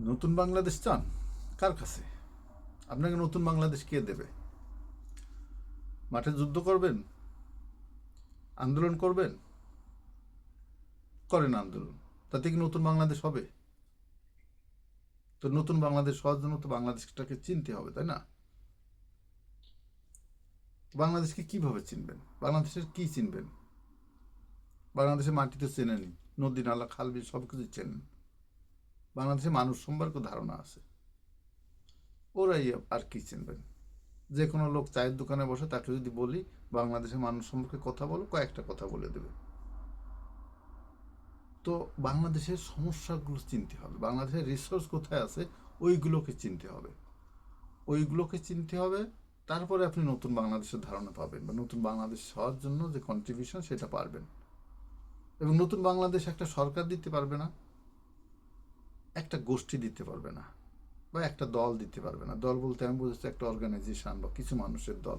নতুন বাংলাদেশ চান? কার কাছে? আপনাকে নতুন বাংলাদেশ কে দেবে? মাঠে যুদ্ধ করবেন? আন্দোলন করবেন? করেন আন্দোলন। তাতে কি নতুন বাংলাদেশ হবে? তো নতুন বাংলাদেশ হওয়ার জন্য তো বাংলাদেশটাকে চিনতে হবে, তাই না? বাংলাদেশকে কীভাবে চিনবেন? বাংলাদেশের কি চিনবেন? বাংলাদেশের মাটি তো চেনেনি নদী, নালা, খাল, বিল সব কিছু চেনেন। বাংলাদেশে মানুষ সম্পর্কে ধারণা আছে। ওরাই আর কি চিনবেন? যে কোনো লোক চায়ের দোকানে বসে তাকে যদি বলি, বাংলাদেশের মানুষ সম্পর্কে কথা বলো কয়েকটা কথা বলে দেবে। তো বাংলাদেশের সমস্যাগুলো চিনতে হবে। বাংলাদেশের রিসোর্স কোথায় আছে, ওইগুলোকে চিনতে হবে। ওইগুলোকে চিনতে হবে, তারপরে আপনি নতুন বাংলাদেশের ধারণা পাবেন বা নতুন বাংলাদেশ হওয়ার জন্য যে কন্ট্রিবিউশন সেটা পারবেন। এবং নতুন বাংলাদেশ একটা সরকার দিতে পারবে না। একটা গোষ্ঠী দিতে পারবে না বা একটা দল দিতে পারবে না। দল বলতে আমি বুঝেছি একটা অর্গানাইজেশন বা কিছু মানুষের দল।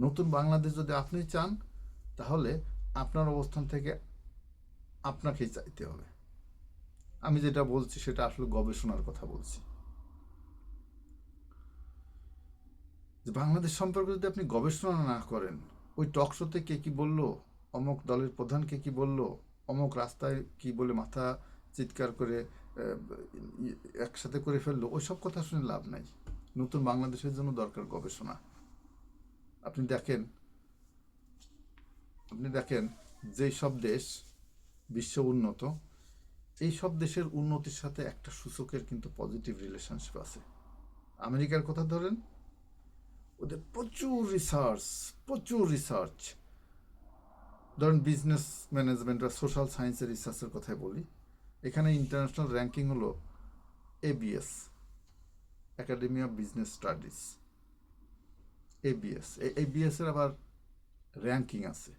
নতুন বাংলাদেশ যদি আপনি চান, তাহলে আপনার অবস্থান থেকে আপনাকেই চাইতে হবে। আমি যেটা বলছি, সেটা আসলে গবেষণার কথা বলছি। যে বাংলাদেশ সম্পর্কে যদি আপনি গবেষণা না করেন, ওই টকশোতে কে কি বলল, অমুক দলের প্রধান কে কি বলল, অমুক রাস্তায় কি বলে মাথা চিৎকার করে একসাথে করে ফেলল, ওইসব কথা শুনে লাভ নাই। নতুন বাংলাদেশের জন্য দরকার গবেষণা। আপনি দেখেন আপনি দেখেন যেই সব দেশ বিশ্ব উন্নত, এই সব দেশের উন্নতির সাথে একটা সূচকের কিন্তু পজিটিভ রিলেশনশিপ আছে। আমেরিকার কথা ধরেন, ওদের প্রচুর রিসার্চ প্রচুর রিসার্চ ধরেন বিজনেস ম্যানেজমেন্ট বা সোশ্যাল সায়েন্সের রিসার্চের কথাই বলি এখানে ইন্টারন্যাশনাল র্যাঙ্কিং হলো ABS academy of business studies ABS ABS এর আবার র্যাঙ্কিং আছে।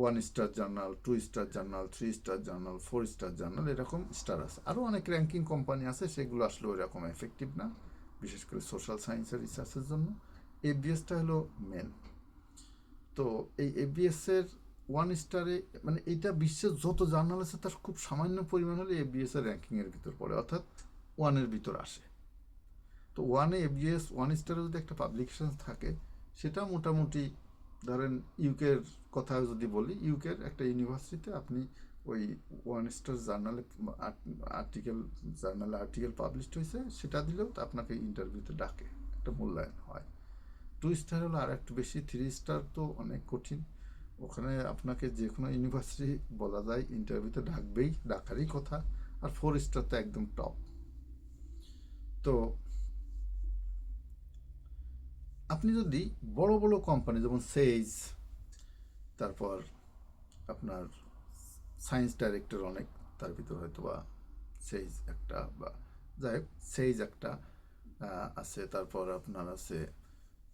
One star journal two star journal three star journal four star journal এরকম স্টার আছে। আরও অনেক র্যাঙ্কিং কোম্পানি আছে, সেগুলো আসলে ওইরকম এফেক্টিভ না, বিশেষ করে সোশ্যাল সায়েন্সের রিসার্চের জন্য। এবিএসটা হলো মেন তো এই এবিএস এর ওয়ান স্টারে মানে এটা বিশ্বের যত জার্নাল আছে তার খুব সামান্য পরিমাণ হলে এবিএস এর র্যাঙ্কিং এর ভিতর পড়ে, অর্থাৎ ওয়ানের ভিতর আসে। তো ওয়ানে এবিএস ওয়ান স্টারে যদি একটা পাবলিকেশন থাকে, সেটা মোটামুটি ধরেন ইউকের কথা যদি বলি ইউকের একটা ইউনিভার্সিটিতে আপনি ওই ওয়ান স্টার জার্নালে আর্টিকেল জার্নালে আর্টিকেল পাবলিশড হয়েছে, সেটা দিলেও তো আপনাকে ইন্টারভিউতে ডাকে, একটা মূল্যায়ন হয়। টু স্টার হলো আর একটু বেশি থ্রি স্টার তো অনেক কঠিন। ওখানে আপনাকে যে কোনো ইউনিভার্সিটি বলা যায় ইন্টারভিউতে ডাকবেই, ডাকারই কথা। আর ফোর স্টার তো একদম টপ তো আপনি যদি বড় বড় কোম্পানি যেমন সেজ তারপর আপনার সায়েন্স ডাইরেক্টর অনেক, তার ভিতর হয়তো বা সেইজ একটা বা যাই হোক সেইজ একটা আছে। তারপর আপনার আছে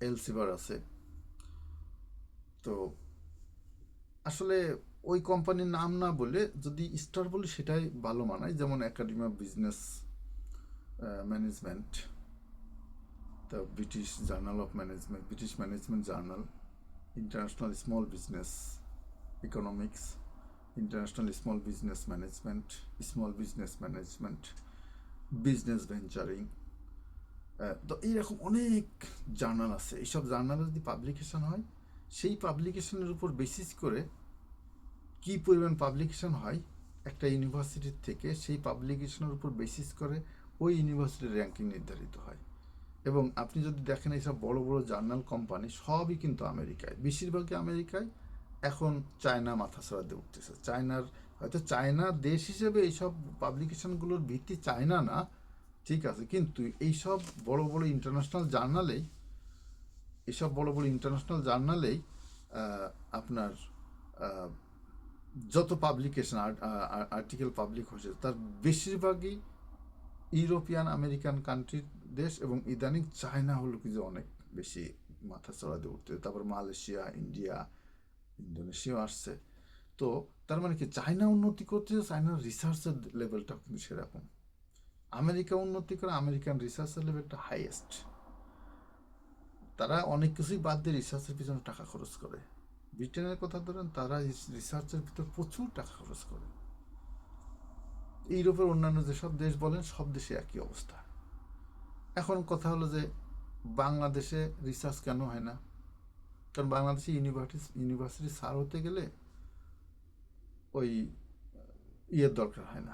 এলসিবার আছে। তো আসলে ওই কোম্পানির নাম না বলে যদি স্টার বলি সেটাই ভালো মানায়, যেমন একাডেমি অফ বিজনেস ম্যানেজমেন্ট তো British journal of management British management journal international small business economics international small business management small business management business venturing তো এইরকম অনেক জার্নাল আছে। এইসব জার্নালের যদি পাবলিকেশন হয় সেই পাবলিকেশনের উপর বেসিস করে কি পরিমাণ পাবলিকেশন হয় একটা ইউনিভার্সিটির থেকে, সেই পাবলিকেশনের উপর বেসিস করে ওই ইউনিভার্সিটির র্যাঙ্কিং নির্ধারিত হয়। এবং আপনি যদি দেখেন এইসব বড় বড় জার্নাল কোম্পানি সবই কিন্তু আমেরিকায়। বেশিরভাগই আমেরিকায়, এখন চায়না মাথা ছাড়াতে উঠতেছে। চায়নার, হয়তো চায়না দেশ হিসেবে এইসব পাবলিকেশনগুলোর ভিত্তি চায়না না, ঠিক আছে। কিন্তু এইসব বড় বড় ইন্টারন্যাশনাল জার্নালেই এইসব বড় বড় ইন্টারন্যাশনাল জার্নালেই আপনার যত পাবলিকেশন আর্টিকেল পাবলিক হয়েছে, তার বেশিরভাগই ইউরোপিয়ান, আমেরিকান কান্ট্রির দেশ এবং ইদানিং চায়না হলো কি যে অনেক বেশি মাথা চড়াতে উঠতে, তারপর মালয়েশিয়া, ইন্ডিয়া, ইন্দোনেশিয়া আসছে। তো তার মানে কি, চায়না উন্নতি করতেছে চায়নার রিসার্চের লেভেলটাও কিন্তু সেরকম। আমেরিকা উন্নতি করে আমেরিকান রিসার্চের লেভেলটা হাইয়েস্ট তারা অনেক কিছুই বাদ দিয়ে রিসার্চের পিছনে টাকা খরচ করে। ব্রিটেনের কথা ধরেন, তারা রিসার্চের ভিতর প্রচুর টাকা খরচ করে। ইউরোপের অন্যান্য যেসব দেশ বলেন, সব দেশে একই অবস্থা। এখন কথা হলো যে, বাংলাদেশে রিসার্চ কেন হয় না? কারণ বাংলাদেশে ইউনিভার্সিটি ইউনিভার্সিটি সার হতে গেলে ওই, ইয়ের দরকার হয় না।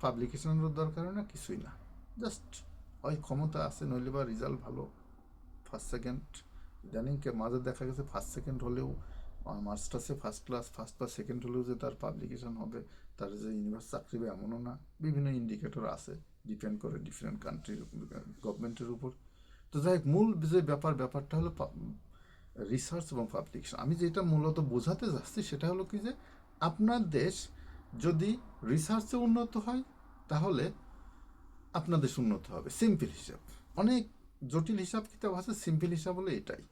পাবলিকেশনেরও দরকার হয় না, কিছুই না। জাস্ট ওই ক্ষমতা আছে, নইলে বা রেজাল্ট ভালো। ফার্স্ট সেকেন্ড ইদানিং কে মাঝে দেখা গেছে ফার্স্ট সেকেন্ড হলেও মাস্টার্সে ফার্স্ট ক্লাস ফার্স্ট বা সেকেন্ড হলেও যে তার পাবলিকেশন হবে, তার যে ইউনিভার্স চাকরি হবে এমনও না, বিভিন্ন ইন্ডিকেটর আছে ডিপেন্ড করে ডিফারেন্ট কান্ট্রির গভর্নমেন্টের উপর। তো যাই হোক, মূল যে ব্যাপার, ব্যাপারটা হলো রিসার্চ এবং পাবলিকেশন আমি যেটা মূলত বোঝাতে যাচ্ছি সেটা হলো কি যে, আপনার দেশ যদি রিসার্চে উন্নত হয়, তাহলে আপনার দেশ উন্নত হবে। সিম্পল হিসাব। অনেক জটিল হিসাব কিতাব আছে, সিম্পল হিসাব হলো এটাই।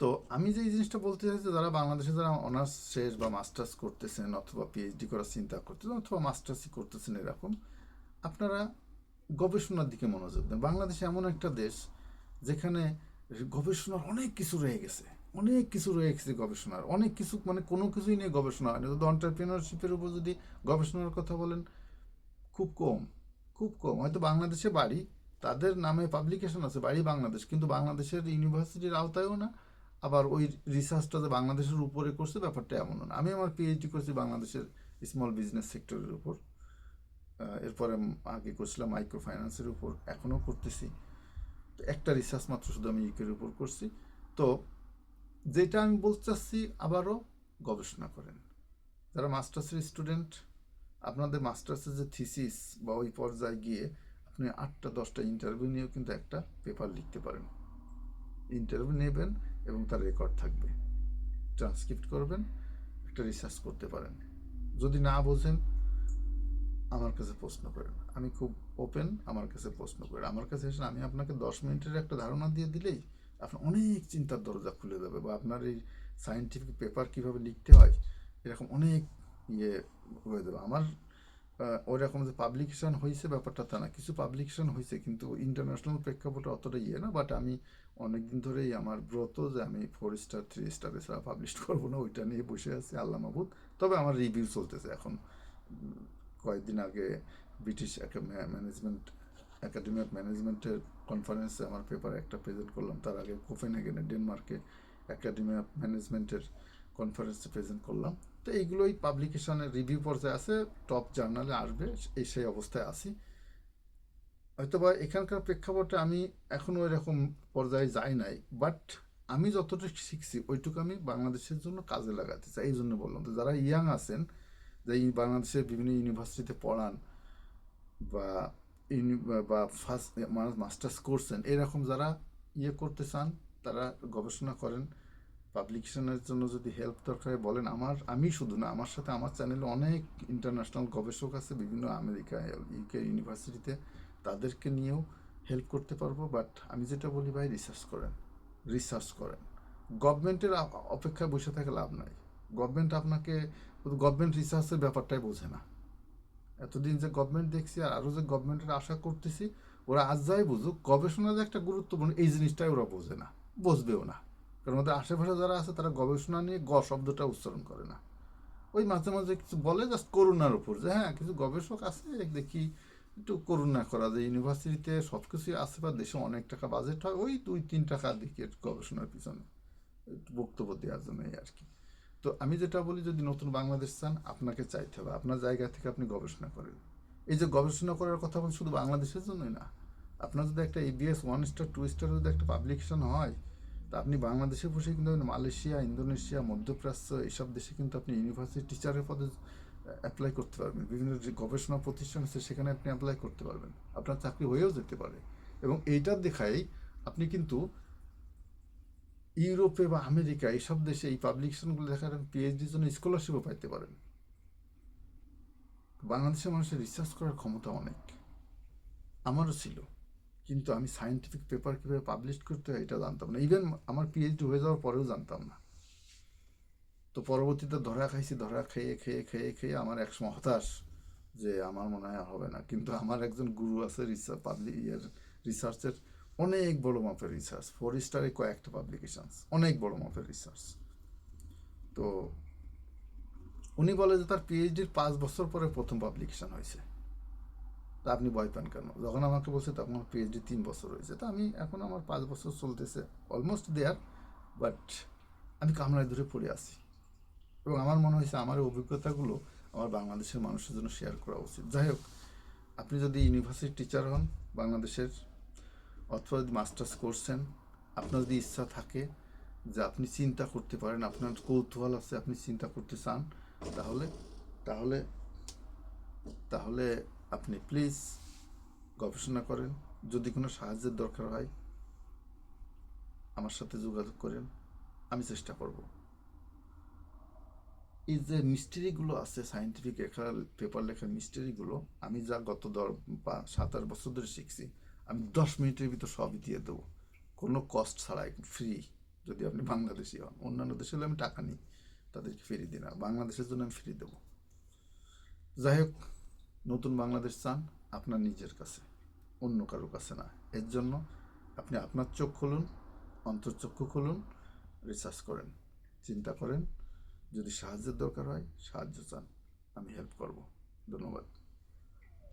তো আমি যে জিনিসটা বলতে চাইছি যারা বাংলাদেশে যারা অনার্স শেষ বা মাস্টার্স করতেছেন অথবা পিএইচডি করার চিন্তা করতেছেন অথবা মাস্টার্সই করতেছেন এরকম, আপনারা গবেষণার দিকে মনোযোগ দেন। বাংলাদেশ এমন একটা দেশ যেখানে গবেষণার অনেক কিছু রয়ে গেছে, অনেক কিছু রয়ে গেছে গবেষণার, অনেক কিছু মানে কোনো কিছুই নিয়ে গবেষণা হয় না যদি অন্টারপ্রিনারশিপের উপর যদি গবেষণার কথা বলেন, খুব কম খুব কম। হয়তো বাংলাদেশে বাড়ি তাদের নামে পাবলিকেশন আছে, বাড়ি বাংলাদেশ। কিন্তু বাংলাদেশের ইউনিভার্সিটির আওতায়ও না। আবার ওই রিসার্চটা যে বাংলাদেশের উপরে করছে, ব্যাপারটা এমনও না। আমি আমার পিএইচডি করছি বাংলাদেশের স্মল বিজনেস সেক্টরের উপর। এরপরে আগে করছিলাম মাইক্রো ফাইন্যান্সের উপর। এখনও করতেছি। তো একটা রিসার্চ মাত্র শুধু আমি ইউকের উপর করছি। তো যেটা আমি বলতে চাচ্ছি, আবারও গবেষণা করেন। যারা মাস্টার্সের স্টুডেন্ট আপনাদের মাস্টার্সের যে থিসিস বা ওই পর্যায়ে গিয়ে আপনি আটটা, দশটা ইন্টারভিউ নিয়েও কিন্তু একটা পেপার লিখতে পারেন। ইন্টারভিউ নেবেন এবং তার রেকর্ড থাকবে। ট্রান্সক্রিপ্ট করবেন, একটা রিসার্চ করতে পারেন। যদি না বোঝেন, আমার কাছে প্রশ্ন করেন। আমি খুব ওপেন আমার কাছে প্রশ্ন করেন আমার কাছে এসে আমি আপনাকে দশ মিনিটের একটা ধারণা দিয়ে দিলেই আপনার অনেক চিন্তার দরজা খুলে দেবে বা আপনার এই সায়েন্টিফিক পেপার কীভাবে লিখতে হয়, এরকম অনেক ইয়ে হয়ে দেবে আমার ওরকম যে পাবলিকেশন হয়েছে ব্যাপারটা তা না। কিছু পাবলিকেশন হয়েছে কিন্তু ইন্টারন্যাশনাল প্রেক্ষাপটে অতটা ইয়ে না বাট আমি অনেক দিন ধরেই আমার ব্রত যে আমি ফোর স্টার থ্রি স্টার এছাড়া পাবলিশ করব না, ওইটা নিয়ে বসে আছি, আল্লাহ মাহবুদ তবে আমার রিভিউ চলতেছে এখন। কয়েকদিন আগে ব্রিটিশ ম্যানেজমেন্ট একাডেমি অফ ম্যানেজমেন্টের কনফারেন্সে আমার পেপারে একটা প্রেজেন্ট করলাম। তার আগে কোপেনহেগেনে ডেনমার্কে একাডেমি অফ ম্যানেজমেন্টের কনফারেন্সে প্রেজেন্ট করলাম। তো এইগুলোই পাবলিকেশনের রিভিউ পর্যায়ে আছে টপ জার্নালে আসবে, এই সেই অবস্থায় আছি। হয়তোবা এখানকার প্রেক্ষাপটে আমি এখনও এরকম পর্যায়ে যাই নাই বাট আমি যতটুকু শিখছি ওইটুকু আমি বাংলাদেশের জন্য কাজে লাগাতে চাই, এই জন্য বললাম। তো যারা ইয়াং আছেন, যে বাংলাদেশের বিভিন্ন ইউনিভার্সিটিতে পড়ান, বা ইউনি, বা ফার্স্ট মাস্টার্স করছেন, এরকম যারা ইয়ে করতে চান, তারা গবেষণা করেন। পাবলিকেশনের জন্য যদি হেল্প দরকার বলেন, আমার, আমি শুধু না, আমার সাথে আমার চ্যানেলে অনেক ইন্টারন্যাশনাল গবেষক আছে, বিভিন্ন আমেরিকা ইউকে ইউনিভার্সিটিতে তাদেরকে নিয়েও হেল্প করতে পারব। বাট আমি যেটা বলি ভাই রিসার্চ করেন রিসার্চ করেন। গভর্নমেন্টের অপেক্ষায় বসে থাকে লাভ নাই। গভর্নমেন্ট আপনাকে গভর্নমেন্ট রিসার্চের ব্যাপারটাই বোঝে না। এতদিন যে গভর্নমেন্ট দেখছি আর আরও যে গভর্নমেন্টের আশা করতেছি, ওরা আজ যাই বুঝুক, গবেষণা যে একটা গুরুত্বপূর্ণ, এই জিনিসটাই ওরা বোঝে না, বুঝবেও না। কারণ ওদের আশেপাশে যারা আছে, তারা গবেষণা নিয়ে গ শব্দটা উচ্চারণ করে না। ওই মাঝে মাঝে কিছু বলে জাস্ট করুণার উপর যে হ্যাঁ কিছু গবেষক আছে দেখি একটু করুণা করা যে ইউনিভার্সিটিতে সব কিছুই আছে বা দেশে অনেক টাকা বাজেট হয়, ওই দুই, তিন টাকা দিকে গবেষণার পিছনে বক্তব্য দেওয়ার জন্য এই আর কি। তো আমি যেটা বলি, যদি নতুন বাংলাদেশ চান, আপনাকে চাইতে হবে, আপনার জায়গা থেকে আপনি গবেষণা করেন। এই যে গবেষণা করার কথা বলি শুধু বাংলাদেশের জন্যই না। আপনার যদি একটা ABS one star two star যদি একটা পাবলিকেশন হয় তা আপনি বাংলাদেশে বসে কিন্তু মালয়েশিয়া, ইন্দোনেশিয়া, মধ্যপ্রাচ্য এইসব দেশে কিন্তু আপনি ইউনিভার্সিটি টিচারের পদে অ্যাপ্লাই করতে পারবেন। বিভিন্ন যে গবেষণা প্রতিষ্ঠান আছে, সেখানে আপনি অ্যাপ্লাই করতে পারবেন। আপনার চাকরি হয়েও যেতে পারে। এবং এইটার দেখাই আপনি কিন্তু ইউরোপে বা আমেরিকা এইসব দেশে এই পাবলিকেশনগুলো দেখার পিএইচডির জন্য স্কলারশিপও পাইতে পারেন। বাংলাদেশের মানুষের রিসার্চ করার ক্ষমতা অনেক। আমারও ছিল। কিন্তু আমি সায়েন্টিফিক পেপার কীভাবে পাবলিশ করতে হয় এটা জানতাম না। ইভেন আমার পিএইচডি হয়ে যাওয়ার পরেও জানতাম না। তো পরবর্তীতে ধরা খাইছি, ধরা খেয়ে খেয়ে খেয়ে খেয়ে আমার একসময় হতাশ যে আমার মনে হয় হবে না। কিন্তু আমার একজন গুরু আছে রিসার্চ পাবলিক ইয়ের রিসার্চের অনেক বড় মাপের রিসার্চ ফোর স্টারে কয়েকটা পাবলিকেশনস অনেক বড় মাপের রিসার্চ তো উনি বলে যে তার পিএইচডির পাঁচ বছর পরে প্রথম পাবলিকেশান হয়েছে। তা আপনি ভয় পান কেন? যখন আমাকে বলছে তখন আমার পিএইচডি তিন বছর হয়েছে। তা আমি এখন আমার পাঁচ বছর চলতেছে। অলমোস্ট দেয়ার বাট আমি কামরায় ধরে পড়ে আছি। এবং আমার মনে হয়েছে আমার অভিজ্ঞতাগুলো আমার বাংলাদেশের মানুষের জন্য শেয়ার করা উচিত। যাই হোক, আপনি যদি ইউনিভার্সিটি টিচার হন, বাংলাদেশের অথবা যদি মাস্টার্স করছেন, আপনার যদি ইচ্ছা থাকে যে আপনি চিন্তা করতে পারেন, আপনার কৌতূহল আছে, আপনি চিন্তা করতে চান, তাহলে তাহলে তাহলে আপনি প্লিজ গবেষণা করেন। যদি কোনো সাহায্যের দরকার হয়, আমার সাথে যোগাযোগ করেন। আমি চেষ্টা করব। এই যে মিস্ট্রিগুলো আছে সায়েন্টিফিক লেখা পেপার লেখার মিস্ট্রিগুলো আমি যা গত দশ বা সাত আট বছর ধরে শিখছি, আমি দশ মিনিটের ভিতর সবই দিয়ে দেবো। কোনো কস্ট ছাড়াই ফ্রি যদি আপনি বাংলাদেশি হন। অন্যান্য দেশে হলে আমি টাকা নিই, তাদেরকে ফ্রি দিই না। বাংলাদেশের জন্য আমি ফ্রি দেবো। যাই হোক নতুন বাংলাদেশ চান আপনার নিজের কাছে, অন্য কারও কাছে না। এর জন্য আপনি আপনার চোখ খুলুন অন্তর্চক্ষু খুলুন, রিসার্চ করেন, চিন্তা করেন। যদি সাহায্যের দরকার হয়, সাহায্য চান, আমি হেল্প করব। ধন্যবাদ।